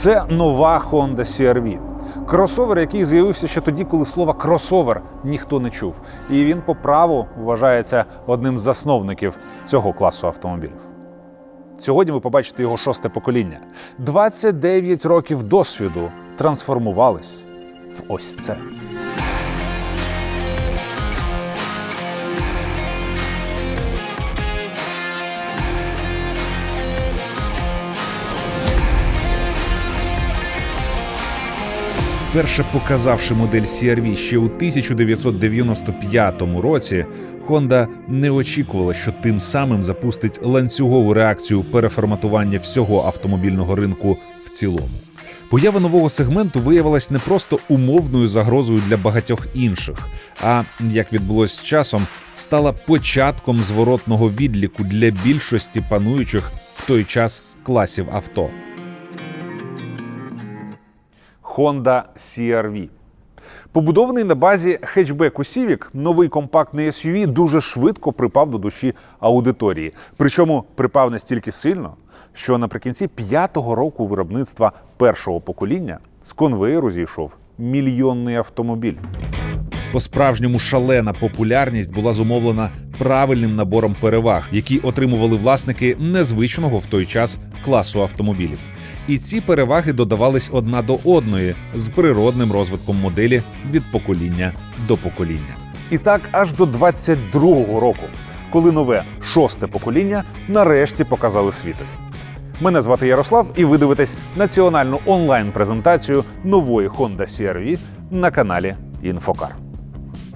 Це нова Honda CR-V. Кросовер, який з'явився ще тоді, коли слово кросовер ніхто не чув. І він по праву вважається одним з засновників цього класу автомобілів. Сьогодні ви побачите його шосте покоління. 29 років досвіду трансформувались в ось це. Вперше показавши модель CR-V ще у 1995 році, Honda не очікувала, що тим самим запустить ланцюгову реакцію переформатування всього автомобільного ринку в цілому. Поява нового сегменту виявилась не просто умовною загрозою для багатьох інших, а як відбулось з часом, стала початком зворотного відліку для більшості пануючих в той час класів авто. Honda CR-V. Побудований на базі хетчбеку Civic, новий компактний SUV дуже швидко припав до душі аудиторії. Причому припав настільки сильно, що наприкінці п'ятого року виробництва першого покоління з конвеєру зійшов мільйонний автомобіль. По-справжньому шалена популярність була зумовлена правильним набором переваг, які отримували власники незвичного в той час класу автомобілів. І ці переваги додавались одна до одної з природним розвитком моделі від покоління до покоління. І так аж до 22-го року, коли нове шосте покоління нарешті показали світові. Мене звати Ярослав, і ви дивитесь національну онлайн-презентацію нової Honda CR-V на каналі Інфокар.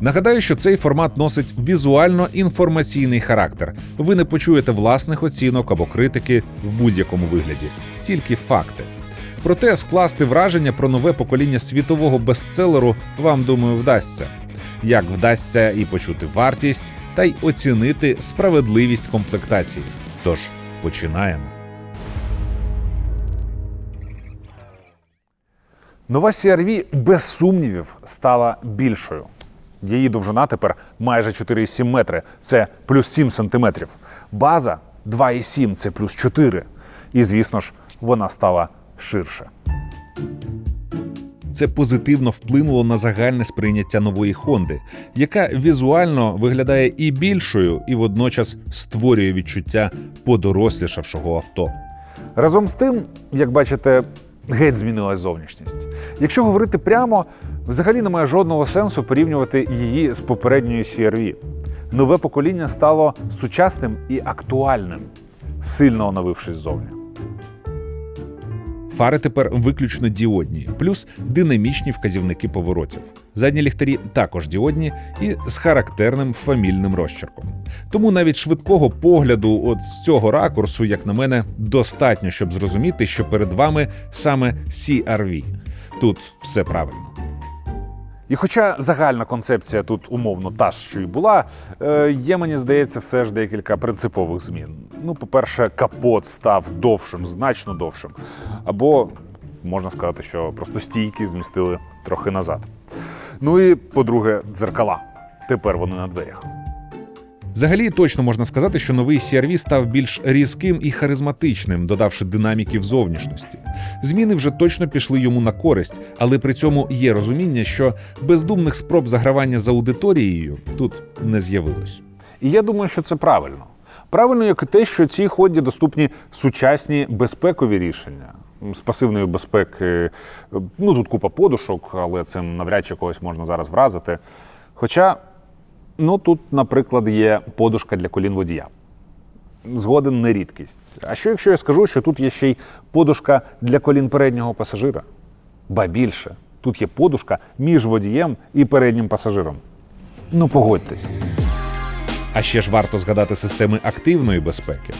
Нагадаю, що цей формат носить візуально-інформаційний характер. Ви не почуєте власних оцінок або критики в будь-якому вигляді, тільки факти. Проте скласти враження про нове покоління світового бестселеру вам думаю вдасться. Як вдасться і почути вартість, та й оцінити справедливість комплектації. Тож починаємо. Нова CR-V без сумнівів стала більшою. Її довжина тепер майже 4,7 метри, це плюс 7 сантиметрів. База 2,7 це плюс 4. І, звісно ж, вона стала ширше. Це позитивно вплинуло на загальне сприйняття нової Хонди, яка візуально виглядає і більшою, і водночас створює відчуття подорослішавшого авто. Разом з тим, як бачите, геть змінилась зовнішність. Якщо говорити прямо, взагалі немає жодного сенсу порівнювати її з попередньою CR-V. Нове покоління стало сучасним і актуальним, сильно оновившись ззовні. Фари тепер виключно діодні, плюс динамічні вказівники поворотів. Задні ліхтарі також діодні і з характерним фамільним розчерком. Тому навіть швидкого погляду, от з цього ракурсу, як на мене, достатньо, щоб зрозуміти, що перед вами саме CR-V. Тут все правильно. І хоча загальна концепція тут умовно та ж, що й була, е, є, мені здається, все ж декілька принципових змін. Ну, по-перше, капот став довшим, значно довшим. Або можна сказати, що просто стійки змістили трохи назад. Ну і по-друге, дзеркала. Тепер вони на дверях. Взагалі точно можна сказати, що новий CR-V став більш різким і харизматичним, додавши динаміки в зовнішності. Зміни вже точно пішли йому на користь, але при цьому є розуміння, що бездумних спроб загравання за аудиторією тут не з'явилось. І я думаю, що це правильно. Правильно, як і те, що цій ході доступні сучасні безпекові рішення. З пасивної безпеки, ну тут купа подушок, але цим навряд чи когось можна зараз вразити. Хоча, ну тут, наприклад, є подушка для колін водія. Згоден не рідкість. А що якщо я скажу, що тут є ще й подушка для колін переднього пасажира? Ба більше, тут є подушка між водієм і переднім пасажиром. Ну, погодьтесь. А ще ж варто згадати системи активної безпеки.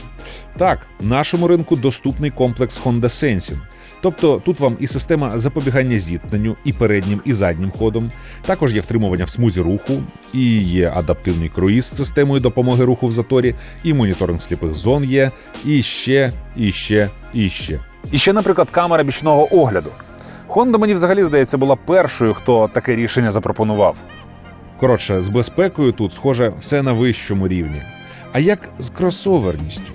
Так, нашому ринку доступний комплекс Honda Sensing. Тобто тут вам і система запобігання зіткненню, і переднім, і заднім ходом. Також є втримування в смузі руху, і є адаптивний круїз з системою допомоги руху в заторі, і моніторинг сліпих зон є, і ще, і ще, і ще. І ще, наприклад, камера бічного огляду. Honda, мені взагалі здається, була першою, хто таке рішення запропонував. Коротше, з безпекою тут, схоже, все на вищому рівні. А як з кросоверністю?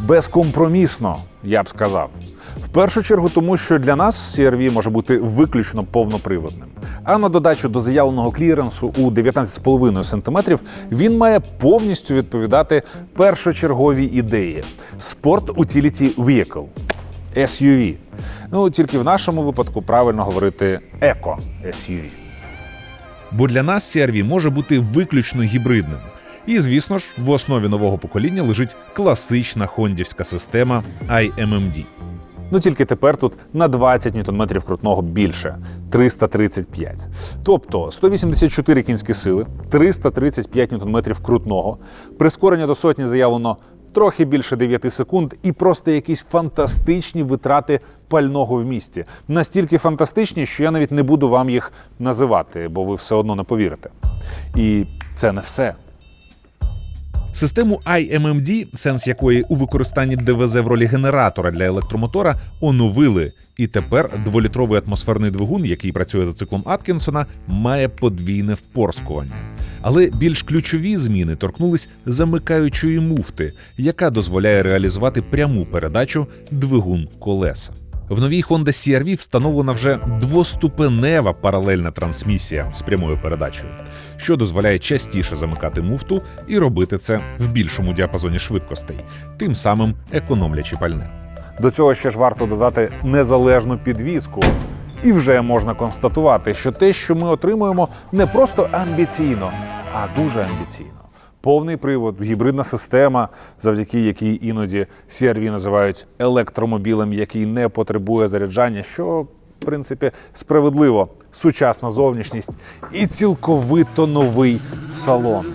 Безкомпромісно. я б сказав. В першу чергу, тому що для нас CRV може бути виключно повноприводним. А на додачу до заявленого кліренсу у 19,5 см він має повністю відповідати першочерговій ідеї Sport Utility Vehicle – SUV. Ну тільки в нашому випадку правильно говорити еко SUV. Бо для нас CRV може бути виключно гібридним. І, звісно ж, в основі нового покоління лежить класична хондівська система iMMD. Ну тільки тепер тут на 20 ньютон-метрів крутного більше 335. Тобто 184 кінські сили, 335 ньютон-метрів крутного, прискорення до сотні заявлено трохи більше 9 секунд, і просто якісь фантастичні витрати пального в місті. Настільки фантастичні, що я навіть не буду вам їх називати, бо ви все одно не повірите. І це не все. Систему iMMD, сенс якої у використанні ДВЗ в ролі генератора для електромотора, оновили. І тепер дволітровий атмосферний двигун, який працює за циклом Аткінсона, має подвійне впорскування. Але більш ключові зміни торкнулись замикаючої муфти, яка дозволяє реалізувати пряму передачу двигун колеса. В новій Honda CR-V встановлена вже двоступенева паралельна трансмісія з прямою передачею, що дозволяє частіше замикати муфту і робити це в більшому діапазоні швидкостей, тим самим економлячи пальне. До цього ще ж варто додати незалежну підвізку. І вже можна констатувати, що те, що ми отримуємо, не просто амбіційно, а дуже амбіційно. Повний привод, гібридна система, завдяки якій іноді CRV називають електромобілем, який не потребує заряджання, що в принципі справедливо сучасна зовнішність і цілковито новий салон.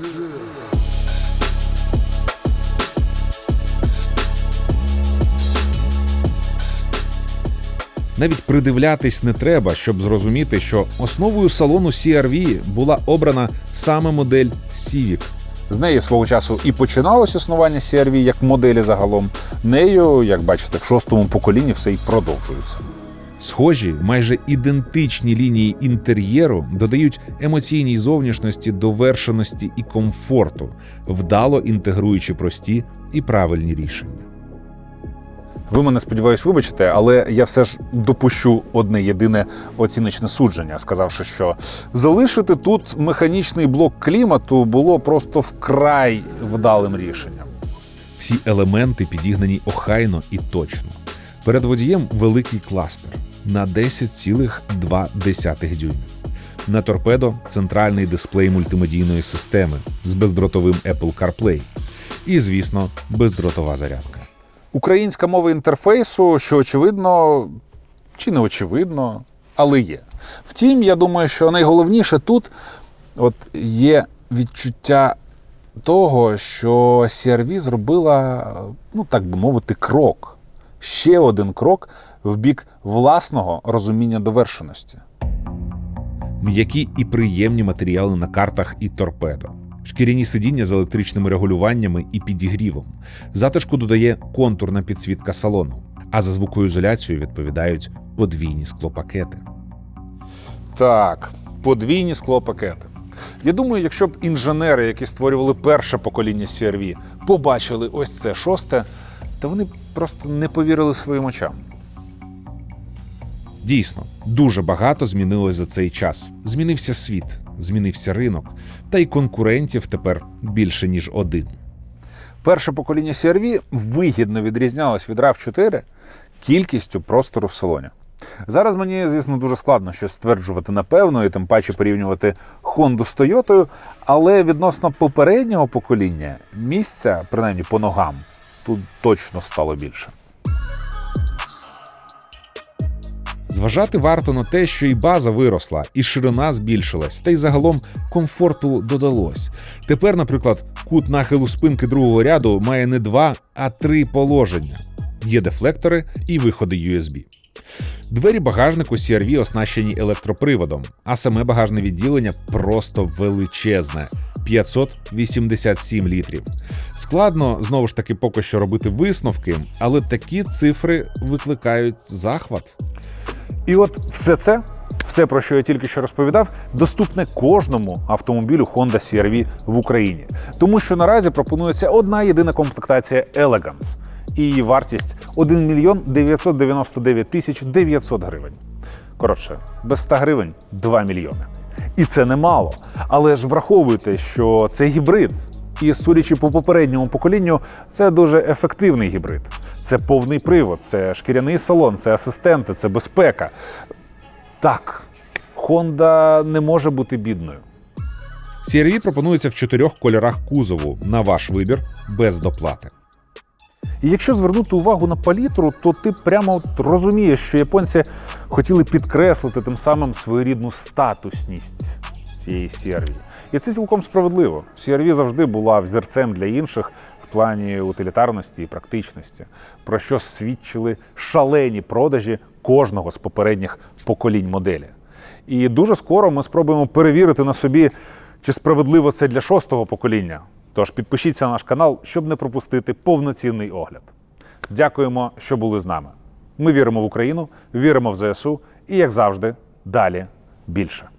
Навіть придивлятись не треба, щоб зрозуміти, що основою салону CR-V була обрана саме модель Civic. З неї свого часу і починалось існування CRV як моделі загалом. Нею, як бачите, в шостому поколінні все і продовжується. Схожі, майже ідентичні лінії інтер'єру додають емоційній зовнішності довершеності і комфорту, вдало інтегруючи прості і правильні рішення. Ви мене сподіваюсь, вибачите, але я все ж допущу одне єдине оціночне судження, сказавши, що залишити тут механічний блок клімату було просто вкрай вдалим рішенням. Всі елементи підігнані охайно і точно. Перед водієм великий кластер на 10,2 дюйма. На торпедо центральний дисплей мультимедійної системи з бездротовим Apple CarPlay. І, звісно, бездротова зарядка. Українська мова інтерфейсу, що очевидно чи не очевидно, але є. Втім, я думаю, що найголовніше тут от є відчуття того, що CRV зробила, ну так би мовити, крок. Ще один крок в бік власного розуміння довершеності. М'які і приємні матеріали на картах і торпедо. Шкіряні сидіння з електричними регулюваннями і підігрівом. Затишку додає контурна підсвітка салону, а за звукоізоляцію відповідають подвійні склопакети. Так, подвійні склопакети. Я думаю, якщо б інженери, які створювали перше покоління CRV, побачили ось це шосте, то вони просто не повірили своїм очам. Дійсно, дуже багато змінилось за цей час. Змінився світ, змінився ринок, та й конкурентів тепер більше ніж один. Перше покоління CRV вигідно відрізнялось від RAV4 кількістю простору в салоні. Зараз мені, звісно, дуже складно щось стверджувати напевно, і тим паче порівнювати Honda з Toyota, але відносно попереднього покоління місця, принаймні по ногам, тут точно стало більше. Зважати варто на те, що і база виросла, і ширина збільшилась, та й загалом комфорту додалось. Тепер, наприклад, кут нахилу спинки другого ряду має не два, а три положення. Є дефлектори і виходи USB. Двері багажнику CRV оснащені електроприводом, а саме багажне відділення просто величезне 587 літрів. Складно знову ж таки поки що робити висновки, але такі цифри викликають захват. І от все це, все про що я тільки що розповідав, доступне кожному автомобілю Honda CR-V в Україні, тому що наразі пропонується одна єдина комплектація Elegance. і її вартість 1 мільйон 999 тисяч 900 гривень. Коротше, без 100 гривень 2 мільйони. І це немало. Але ж враховуйте, що це гібрид. І судячи по попередньому поколінню, це дуже ефективний гібрид. Це повний привод, це шкіряний салон, це асистенти, це безпека. Так, Honda не може бути бідною. CR-V пропонується в чотирьох кольорах кузову на ваш вибір без доплати. І якщо звернути увагу на палітру, то ти прямо от розумієш, що японці хотіли підкреслити тим самим своєрідну статусність цієї CR-V. І це цілком справедливо. CR-V завжди була взірцем для інших плані утилітарності і практичності, про що свідчили шалені продажі кожного з попередніх поколінь моделі. І дуже скоро ми спробуємо перевірити на собі, чи справедливо це для шостого покоління. Тож підпишіться на наш канал, щоб не пропустити повноцінний огляд. Дякуємо, що були з нами. Ми віримо в Україну, віримо в ЗСУ і, як завжди, далі більше.